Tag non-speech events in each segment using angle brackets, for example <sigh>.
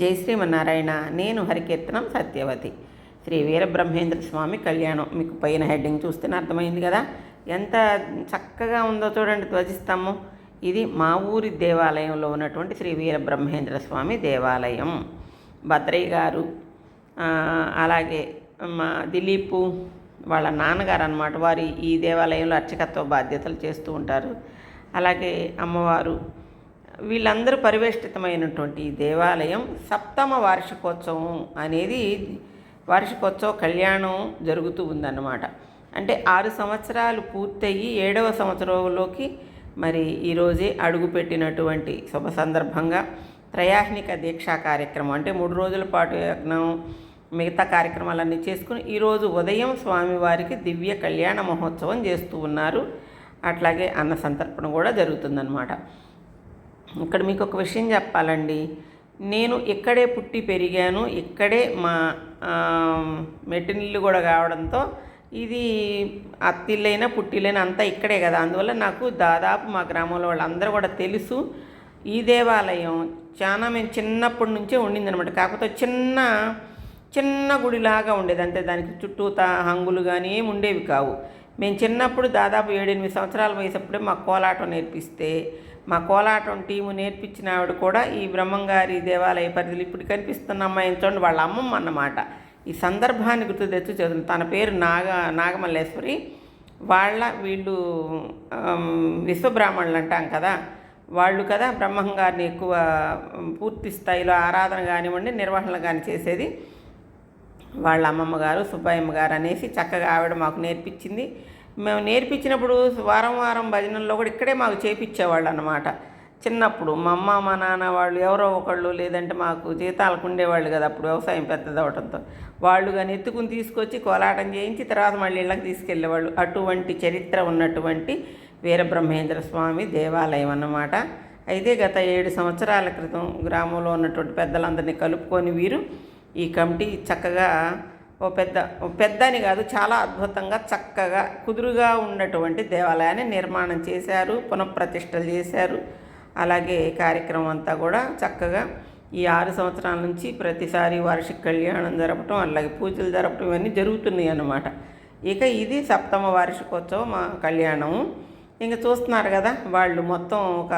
జై శ్రీమన్నారాయణ. నేను హరికీర్తనం సత్యవతి. శ్రీ వీరబ్రహ్మేంద్ర స్వామి కళ్యాణం. మీకు పైన హెడ్డింగ్ చూస్తేనే అర్థమైంది కదా? ఎంత చక్కగా ఉందో చూడండి ధ్వజిస్తాము ఇది మా ఊరి దేవాలయంలో ఉన్నటువంటి శ్రీ వీరబ్రహ్మేంద్ర స్వామి దేవాలయం. భద్రయ్య గారు అలాగే మా దిలీపు వాళ్ళ నాన్నగారు అనమాట వారు ఈ దేవాలయంలో అర్చకత్వ బాధ్యతలు చేస్తూ ఉంటారు. అలాగే అమ్మవారు వీళ్ళందరూ పరివేష్టితమైనటువంటి దేవాలయం సప్తమ వార్షికోత్సవం అనేది వార్షికోత్సవ కళ్యాణం జరుగుతూ ఉందన్నమాట. అంటే ఆరు సంవత్సరాలు పూర్తయి ఏడవ సంవత్సరంలోకి మరి ఈరోజే అడుగుపెట్టినటువంటి శుభ సందర్భంగా త్రయాహ్నిక దీక్షా కార్యక్రమం అంటే మూడు రోజుల పాటు యజ్ఞం మిగతా కార్యక్రమాలన్నీ చేసుకుని ఈరోజు ఉదయం స్వామివారికి దివ్య కళ్యాణ మహోత్సవం చేస్తూ ఉన్నారు. అట్లాగే అన్న సంతర్పణ కూడా జరుగుతుందన్నమాట. ఇక్కడ మీకు ఒక విషయం చెప్పాలండి. నేను ఇక్కడే పుట్టి పెరిగాను. ఇక్కడే మా మెట్టినిల్లు కూడా కావడంతో ఇది అత్తిళ్ళైనా పుట్టిళ్ళైనా అంతా ఇక్కడే కదా. అందువల్ల నాకు దాదాపు మా గ్రామంలో వాళ్ళందరూ కూడా తెలుసు ఈ దేవాలయం. చాలా మేము చిన్నప్పటి నుంచే ఉండిందనమాట కాకపోతే చిన్న చిన్న గుడిలాగా ఉండేది అంతే దానికి చుట్టూతా హంగులు కానీ ఏమి ఉండేవి కావు. మేము చిన్నప్పుడు దాదాపు ఏడెనిమిది సంవత్సరాల వయసప్పుడే మా కోలాటం నేర్పిస్తే మా కోలాటం టీము నేర్పించిన ఆవిడ కూడా ఈ బ్రహ్మంగారి దేవాలయ పరిధిలో ఇప్పుడు కనిపిస్తున్న అమ్మాయిని చూడండి వాళ్ళ అమ్మమ్మ అన్నమాట. ఈ సందర్భాన్ని గుర్తు తెచ్చి చదువు తన పేరు నాగ నాగమల్లేశ్వరి. వాళ్ళ వీళ్ళు విశ్వబ్రాహ్మణులు అంటాం కదా. వాళ్ళు కదా బ్రహ్మంగారిని ఎక్కువ పూర్తి స్థాయిలో ఆరాధన కానివ్వండి నిర్వహణ కానీ చేసేది. వాళ్ళ అమ్మమ్మ గారు సుబ్బయ్యమ్మ గారు అనేసి చక్కగా ఆవిడ మాకు నేర్పించింది. మేము నేర్పించినప్పుడు వారం వారం భజనల్లో కూడా ఇక్కడే మాకు చేపించేవాళ్ళు అనమాట చిన్నప్పుడు మా అమ్మ మా నాన్న వాళ్ళు ఎవరో ఒకళ్ళు లేదంటే మాకు జీతాలకు ఉండేవాళ్ళు కదా అప్పుడు వ్యవసాయం పెద్దదవటంతో వాళ్ళు కానీ ఎత్తుకుని తీసుకొచ్చి కోలాటం చేయించి తర్వాత మళ్ళీ ఇళ్ళకి తీసుకెళ్ళేవాళ్ళు. అటువంటి చరిత్ర ఉన్నటువంటి వీరబ్రహ్మేంద్ర స్వామి దేవాలయం అన్నమాట. అయితే గత ఏడు సంవత్సరాల క్రితం గ్రామంలో ఉన్నటువంటి పెద్దలందరినీ కలుపుకొని వీరు ఈ కమిటీ చక్కగా ఓ పెద్ద పెద్ద అని కాదు చాలా అద్భుతంగా చక్కగా కుదురుగా ఉన్నటువంటి దేవాలయాన్ని నిర్మాణం చేశారు పునఃప్రతిష్టలు చేశారు. అలాగే కార్యక్రమం అంతా కూడా చక్కగా ఈ ఆరు సంవత్సరాల నుంచి ప్రతిసారి వార్షిక కళ్యాణం జరపటం అలాగే పూజలు జరపటం ఇవన్నీ జరుగుతున్నాయి అన్నమాట. ఇక ఇది సప్తమ వార్షికోత్సవం మా కళ్యాణం ఇంకా చూస్తున్నారు కదా వాళ్ళు మొత్తం ఒక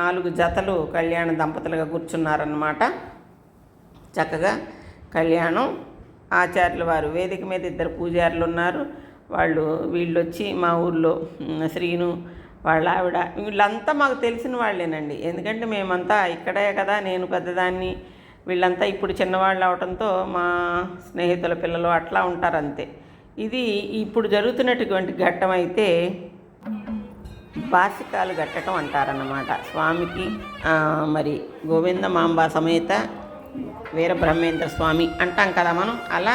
నాలుగు జతలు కళ్యాణ దంపతులుగా కూర్చున్నారన్నమాట. చక్కగా కళ్యాణం. ఆచార్యుల వారు వేదిక మీద ఇద్దరు పూజారులు ఉన్నారు. వాళ్ళు వీళ్ళు వచ్చి మా ఊర్లో శ్రీను వాళ్ళ ఆవిడ వీళ్ళంతా మాకు తెలిసిన వాళ్ళేనండి. ఎందుకంటే మేమంతా ఇక్కడే కదా నేను పెద్దదాన్ని. వీళ్ళంతా ఇప్పుడు చిన్నవాళ్ళు అవడంతో మా స్నేహితుల పిల్లలు అట్లా ఉంటారు అంతే ఇది ఇప్పుడు జరుగుతున్నటువంటి ఘట్టం అయితే బాసికాలు కట్టడం అంటారన్నమాట. స్వామికి మరి గోవింద మాంబ సమేత వీరబ్రహ్మేంద్ర స్వామి అంటాం కదా మనం. అలా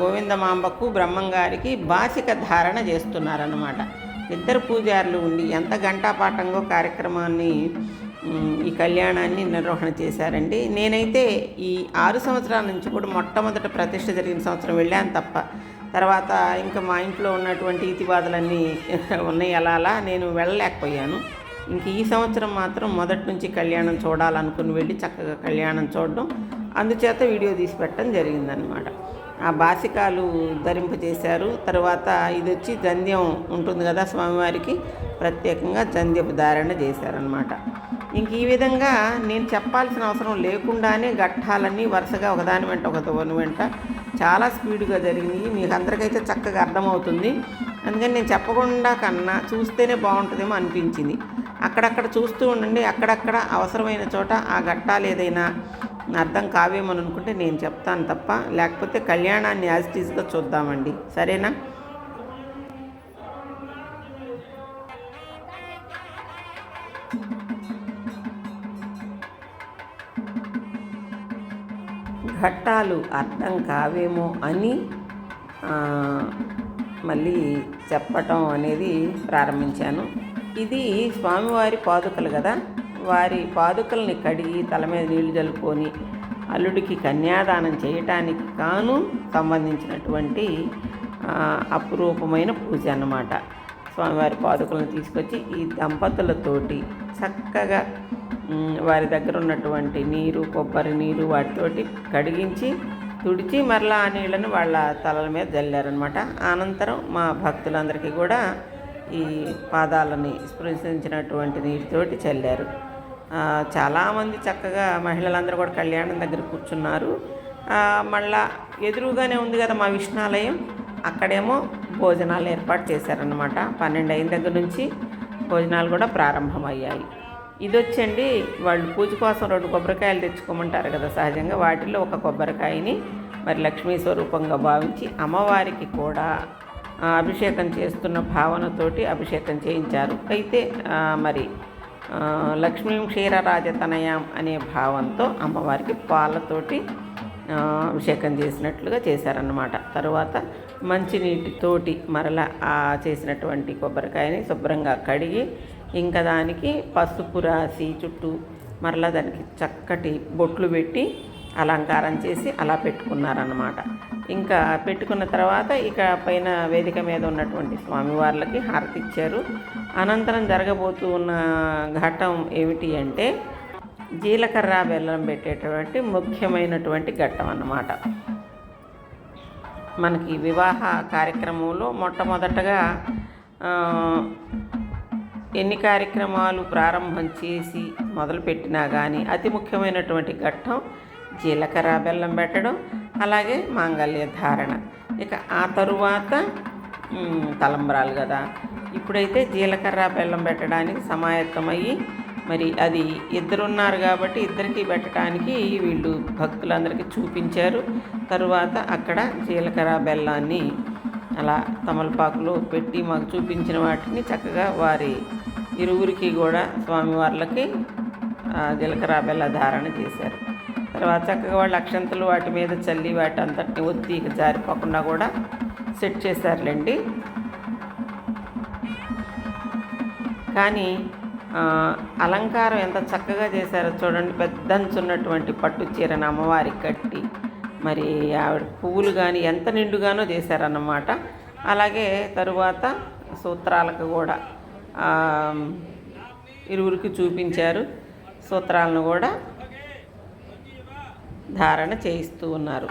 గోవింద మాంబకు బ్రహ్మంగారికి బాసిక ధారణ చేస్తున్నారన్నమాట. ఇద్దరు పూజారులు ఉండి ఎంత గంటాపాఠంగా కార్యక్రమాన్ని ఈ కళ్యాణాన్ని నిర్వహణ చేశారండి. నేనైతే ఈ ఆరు సంవత్సరాల నుంచి కూడా మొట్టమొదట ప్రతిష్ట జరిగిన సంవత్సరం వెళ్ళాను తప్ప. తర్వాత ఇంకా మా ఇంట్లో ఉన్నటువంటి ఇతిబాధలన్నీ <laughs> ఉన్నాయి. అలా అలా నేను వెళ్ళలేకపోయాను. ఇంక ఈ సంవత్సరం మాత్రం మొదటి నుంచి కళ్యాణం చూడాలనుకుని వెళ్ళి చక్కగా కళ్యాణం చూడడం. అందుచేత వీడియో తీసి పెట్టడం జరిగిందనమాట ఆ బాసికాలు ధరింపజేశారు. తర్వాత ఇది వచ్చి జంధ్యం ఉంటుంది కదా స్వామివారికి ప్రత్యేకంగా జంధ్యపు ధారణ చేశారనమాట ఇంక ఈ విధంగా నేను చెప్పాల్సిన అవసరం లేకుండానే ఘట్టాలన్నీ వరుసగా ఒకదాని వెంట ఒకదాని వెంట చాలా స్పీడ్గా జరిగింది మీకు అందరికైతే చక్కగా అర్థమవుతుంది. అందుకని నేను చెప్పకుండా కన్నా చూస్తేనే బాగుంటుందేమో అనిపించింది. అక్కడక్కడ చూస్తూ ఉండండి. అక్కడక్కడ అవసరమైన చోట ఆ ఘట్టాలు ఏదైనా అర్థం కావేమని అనుకుంటే నేను చెప్తాను తప్ప లేకపోతే కళ్యాణాన్ని యాజిటీజ్గా చూద్దామండి. సరేనా? ఘట్టాలు అర్థం కావేమో అని మళ్ళీ చెప్పటం అనేది ప్రారంభించాను. ఇది స్వామివారి పాదుకలు కదా. వారి పాదుకల్ని కడిగి తల మీద నీళ్ళు జలుపుకొని అల్లుడికి కన్యాదానం చేయటానికి కాను సంబంధించినటువంటి అపురూపమైన పూజ అన్నమాట. స్వామివారి పాదుకలను తీసుకొచ్చి ఈ దంపతులతోటి చక్కగా వారి దగ్గర ఉన్నటువంటి నీరు కొబ్బరి నీరు వాటితోటి కడిగించి తుడిచి మరలా ఆ నీళ్ళని వాళ్ళ తలల మీద జల్లారనమాట అనంతరం మా భక్తులందరికీ కూడా ఈ పాదాలని స్పృశించినటువంటి నీటితోటి చల్లారు. చాలామంది చక్కగా మహిళలందరూ కూడా కళ్యాణం దగ్గర కూర్చున్నారు. మళ్ళా ఎదురుగానే ఉంది కదా మా విష్ణాలయం. అక్కడేమో భోజనాలు ఏర్పాటు చేశారనమాట పన్నెండు అయిన దగ్గర నుంచి భోజనాలు కూడా ప్రారంభమయ్యాయి. ఇది వచ్చండి వాళ్ళు పూజ కోసం రెండు కొబ్బరికాయలు తెచ్చుకోమంటారు కదా సహజంగా. వాటిల్లో ఒక కొబ్బరికాయని మరి లక్ష్మీ స్వరూపంగా భావించి అమ్మవారికి కూడా అభిషేకం చేస్తున్న భావనతోటి అభిషేకం చేయించారు. అయితే మరి లక్ష్మీం క్షీరరాజతనయం అనే భావంతో అమ్మవారికి పాలతోటి అభిషేకం చేసినట్లుగా చేశారన్నమాట. తరువాత మంచినీటితోటి మరల చేసినటువంటి కొబ్బరికాయని శుభ్రంగా కడిగి ఇంకా దానికి పసుపు రాసి చుట్టూ మరలా దానికి చక్కటి బొట్లు పెట్టి అలంకారం చేసి అలా పెట్టుకున్నారన్నమాట. ఇంకా పెట్టుకున్న తర్వాత ఇక పైన వేదిక మీద ఉన్నటువంటి స్వామివార్లకి హారతి ఇచ్చారు అనంతరం జరగబోతూ ఉన్న ఘట్టం ఏమిటి అంటే జీలకర్ర బెల్లం పెట్టేటటువంటి ముఖ్యమైనటువంటి ఘట్టం అన్నమాట. మనకి వివాహ కార్యక్రమంలో మొట్టమొదటగా ఎన్ని కార్యక్రమాలు ప్రారంభం చేసి మొదలుపెట్టినా కానీ అతి ముఖ్యమైనటువంటి ఘట్టం జీలకర్ర బెల్లం పెట్టడం అలాగే మాంగళ్య ధారణ. ఇక ఆ తరువాత తలంబరాలు తలంబ్రాలు కదా. ఇప్పుడైతే జీలకర్ర బెల్లం పెట్టడానికి సమాయత్తమయ్యి మరి అది ఇద్దరున్నారు కాబట్టి ఇద్దరికి పెట్టడానికి వీళ్ళు భక్తులందరికీ చూపించారు. తరువాత అక్కడ జీలకర్ర బెల్లాన్ని అలా తమలపాకులో పెట్టి మాకు చూపించిన వాటిని చక్కగా వారి ఇరువురికి కూడా స్వామివార్లకి జీలకర్ర బెల్ల ధారణ చేశారు. తర్వాత చక్కగా వాళ్ళు అక్షంతలు వాటి మీద చల్లి వాటి అంతటిని ఒత్తి ఇక జారిపోకుండా కూడా సెట్ చేశారులేండి. కానీ అలంకారం ఎంత చక్కగా చేశారో చూడండి. పెద్దంచున్నటువంటి పట్టు చీరను అమ్మవారికి కట్టి మరి ఆవిడ పువ్వులు కానీ ఎంత నిండుగానో చేశారన్నమాట. అలాగే తరువాత సూత్రాలకు కూడా ఇరువురికి చూపించారు. సూత్రాలను కూడా ధారణ చేయిస్తూ ఉన్నారు.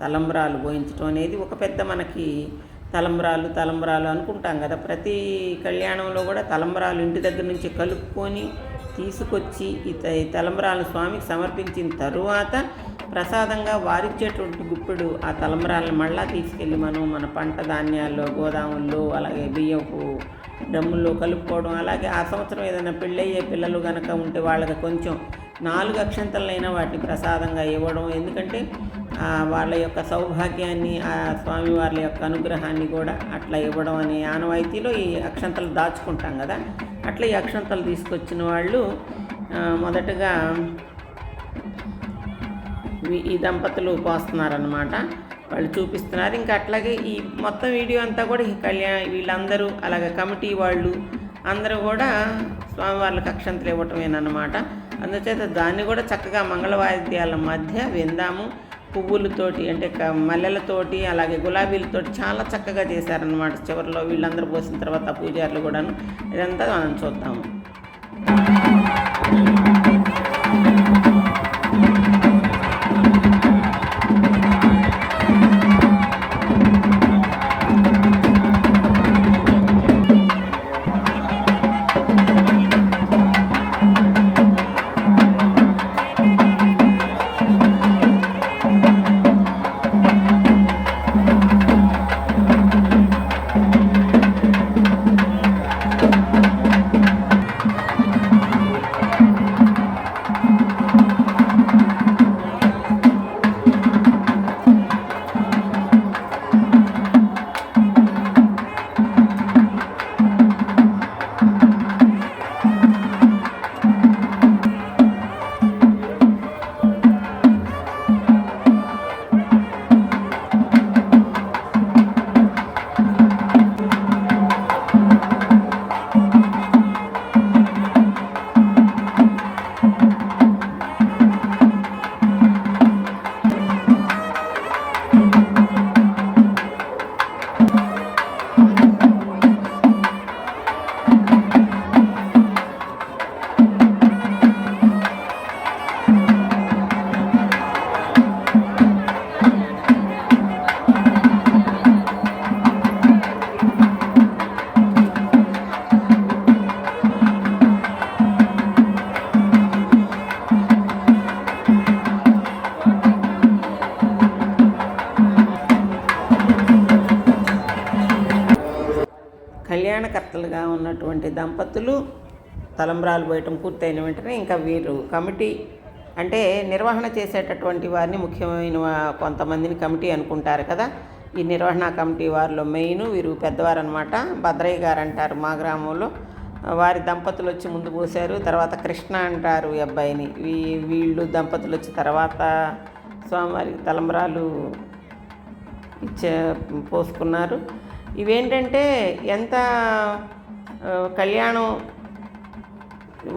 తలంబ్రాలు పోయించడం అనేది ఒక పెద్ద మనకి తలంబ్రాలు తలంబ్రాలు అనుకుంటాం కదా. ప్రతి కళ్యాణంలో కూడా తలంబ్రాలు ఇంటి దగ్గర నుంచి కలుపుకొని తీసుకొచ్చి ఈ త- ఈ తలంబ్రాలను స్వామికి సమర్పించిన తరువాత ప్రసాదంగా వారిచ్చేటువంటి గుప్పెడు ఆ తలంబ్రాలను మళ్ళా తీసుకెళ్ళి మనం మన పంట ధాన్యాల్లో గోదాముల్లో అలాగే బియ్యపు డ్రమ్ముల్లో కలుపుకోవడం అలాగే ఆ సంవత్సరం ఏదైనా పెళ్ళయ్యే పిల్లలు కనుక ఉంటే వాళ్ళకి కొంచెం నాలుగు అక్షంతలైన వాటిని ప్రసాదంగా ఇవ్వడం. ఎందుకంటే వాళ్ళ యొక్క సౌభాగ్యాన్ని ఆ స్వామి వారి యొక్క అనుగ్రహాన్ని కూడా అట్లా ఇవ్వడం అనే ఆనవాయితీలో ఈ అక్షంతలు దాచుకుంటాం కదా. అట్లా ఈ అక్షంతలు తీసుకొచ్చిన వాళ్ళు మొదటగా ఈ దంపతులు పోస్తున్నారనమాట వాళ్ళు చూపిస్తున్నారు. ఇంకా అట్లాగే ఈ మొత్తం వీడియో అంతా కూడా ఈ కళ్యాణ్ వీళ్ళందరూ అలాగే కమిటీ వాళ్ళు అందరూ కూడా స్వామివార్లకు అక్షంతలు ఇవ్వటమేనమాట అందుచేత దాన్ని కూడా చక్కగా మంగళవాయిద్యాల మధ్య విందాము. పువ్వులతోటి అంటే మల్లెలతోటి అలాగే గులాబీలతోటి చాలా చక్కగా చేశారనమాట చివరిలో వీళ్ళందరూ పోసిన తర్వాత పూజారులు కూడాను ఇదంతా మనం చూద్దాము. ఉన్నటువంటి దంపతులు తలంబ్రాలు పోయటం పూర్తయిన వెంటనే ఇంకా వీరు కమిటీ అంటే నిర్వహణ చేసేటటువంటి వారిని ముఖ్యమైన కొంతమందిని కమిటీ అనుకుంటారు కదా. ఈ నిర్వహణ కమిటీ వారిలో మెయిన్ వీరు పెద్దవారు అనమాట భద్రయ్య గారు అంటారు మా గ్రామంలో. వారి దంపతులు వచ్చి ముందు పోశారు. తర్వాత కృష్ణ అంటారు ఈ అబ్బాయిని. వీ వీళ్ళు దంపతులు వచ్చి తర్వాత స్వామివారికి తలంబ్రాలు ఇచ్చే పోసుకున్నారు. ఇవేంటంటే ఎంత కళ్యాణం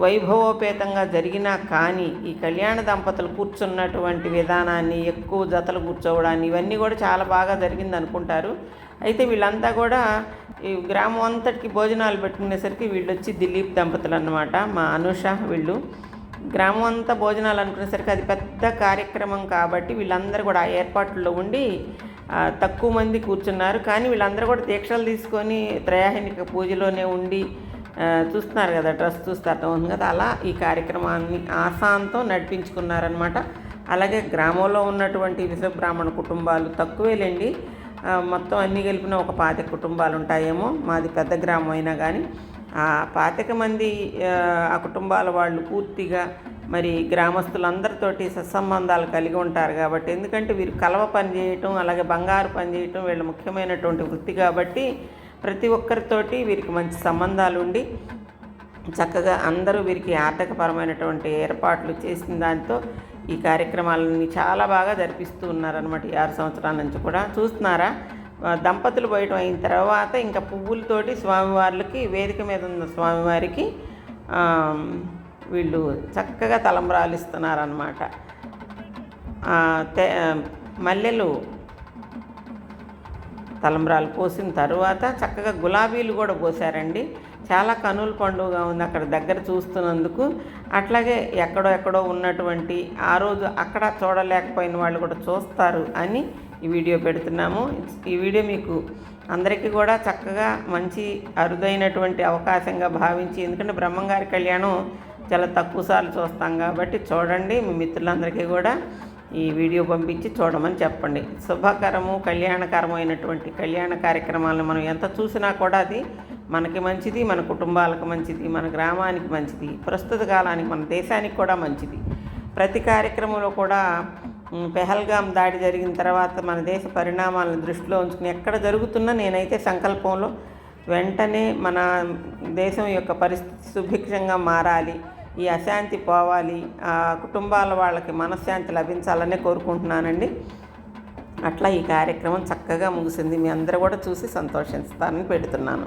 వైభవోపేతంగా జరిగినా కానీ ఈ కళ్యాణ దంపతులు కూర్చున్నటువంటి విధానాన్ని ఎక్కువ జతలు కూర్చోవడాన్ని ఇవన్నీ కూడా చాలా బాగా జరిగింది అనుకుంటారు. అయితే వీళ్ళంతా కూడా ఈ గ్రామం అంతటికి భోజనాలు పెట్టుకునేసరికి వీళ్ళు వచ్చి దిలీప్ దంపతులు అన్నమాట మా అనుష వీళ్ళు. గ్రామం అంతా భోజనాలు అనుకునేసరికి అది పెద్ద కార్యక్రమం కాబట్టి వీళ్ళందరూ కూడా ఆ ఏర్పాట్లలో ఉండి తక్కువ మంది కూర్చున్నారు. కానీ వీళ్ళందరూ కూడా దీక్షలు తీసుకొని త్రయాహినిక పూజలోనే ఉండి చూస్తున్నారు కదా డ్రెస్ చూస్తే అర్థమవుతుంది కదా. అలా ఈ కార్యక్రమాన్ని ఆశాంతం నడిపించుకున్నారనమాట అలాగే గ్రామంలో ఉన్నటువంటి విశ్వబ్రాహ్మణ కుటుంబాలు తక్కువేలేండి మొత్తం అన్నీ కలిపిన ఒక పాతిక కుటుంబాలు ఉంటాయేమో. మాది పెద్ద గ్రామం అయినా కానీ ఆ పాతిక మంది ఆ కుటుంబాల వాళ్ళు పూర్తిగా మరి గ్రామస్తులందరితోటి సత్సంబంధాలు కలిగి ఉంటారు కాబట్టి ఎందుకంటే వీరు కలవ పని చేయటం అలాగే బంగారు పని చేయటం వీళ్ళ ముఖ్యమైనటువంటి వృత్తి కాబట్టి ప్రతి ఒక్కరితోటి వీరికి మంచి సంబంధాలు ఉండి చక్కగా అందరూ వీరికి ఆర్థికపరమైనటువంటి ఏర్పాట్లు చేసిన దాంతో ఈ కార్యక్రమాలని చాలా బాగా జరిపిస్తూ ఉన్నారనమాట ఈ ఆరు సంవత్సరాల నుంచి కూడా. చూస్తున్నారా? దంపతులు పోయటం అయిన తర్వాత ఇంకా పువ్వులతోటి స్వామివార్లకి వేదిక మీద ఉన్న స్వామివారికి వీళ్ళు చక్కగా తలంబ్రాలు ఇస్తున్నారనమాట మల్లెలు తలంబ్రాలు పోసిన తర్వాత చక్కగా గులాబీలు కూడా పోసారండి చాలా కనుల పండుగ ఉంది అక్కడ దగ్గర చూస్తున్నందుకు. అట్లాగే ఎక్కడో ఎక్కడో ఉన్నటువంటి ఆ రోజు అక్కడ చూడలేకపోయిన వాళ్ళు కూడా చూస్తారు అని ఈ వీడియో పెడుతున్నాము. ఈ వీడియో మీకు అందరికీ కూడా చక్కగా మంచి అరుదైనటువంటి అవకాశంగా భావించి ఎందుకంటే బ్రహ్మంగారి కళ్యాణం చాలా తక్కువ సార్లు చూస్తాం కాబట్టి చూడండి మీ మిత్రులందరికీ కూడా ఈ వీడియో పంపించి చూడమని చెప్పండి. శుభకరము కళ్యాణకరము అయినటువంటి కళ్యాణ కార్యక్రమాలను మనం ఎంత చూసినా కూడా అది మనకి మంచిది మన కుటుంబాలకు మంచిది మన గ్రామానికి మంచిది ప్రస్తుత కాలానికి మన దేశానికి కూడా మంచిది. ప్రతి కార్యక్రమంలో కూడా పెహల్గాం దాడి జరిగిన తర్వాత మన దేశ పరిణామాలను దృష్టిలో ఉంచుకుని ఎక్కడ జరుగుతున్నా నేనైతే సంకల్పంలో వెంటనే మన దేశం యొక్క పరిస్థితి సుభిక్షంగా మారాలి. ఈ అశాంతి పోవాలి ఆ కుటుంబాల వాళ్ళకి మనశ్శాంతి లభించాలనే కోరుకుంటున్నానండి. అట్లా ఈ కార్యక్రమం చక్కగా ముగిసింది. మీ అందరూ కూడా చూసి సంతోషిస్తారని పెడుతున్నాను.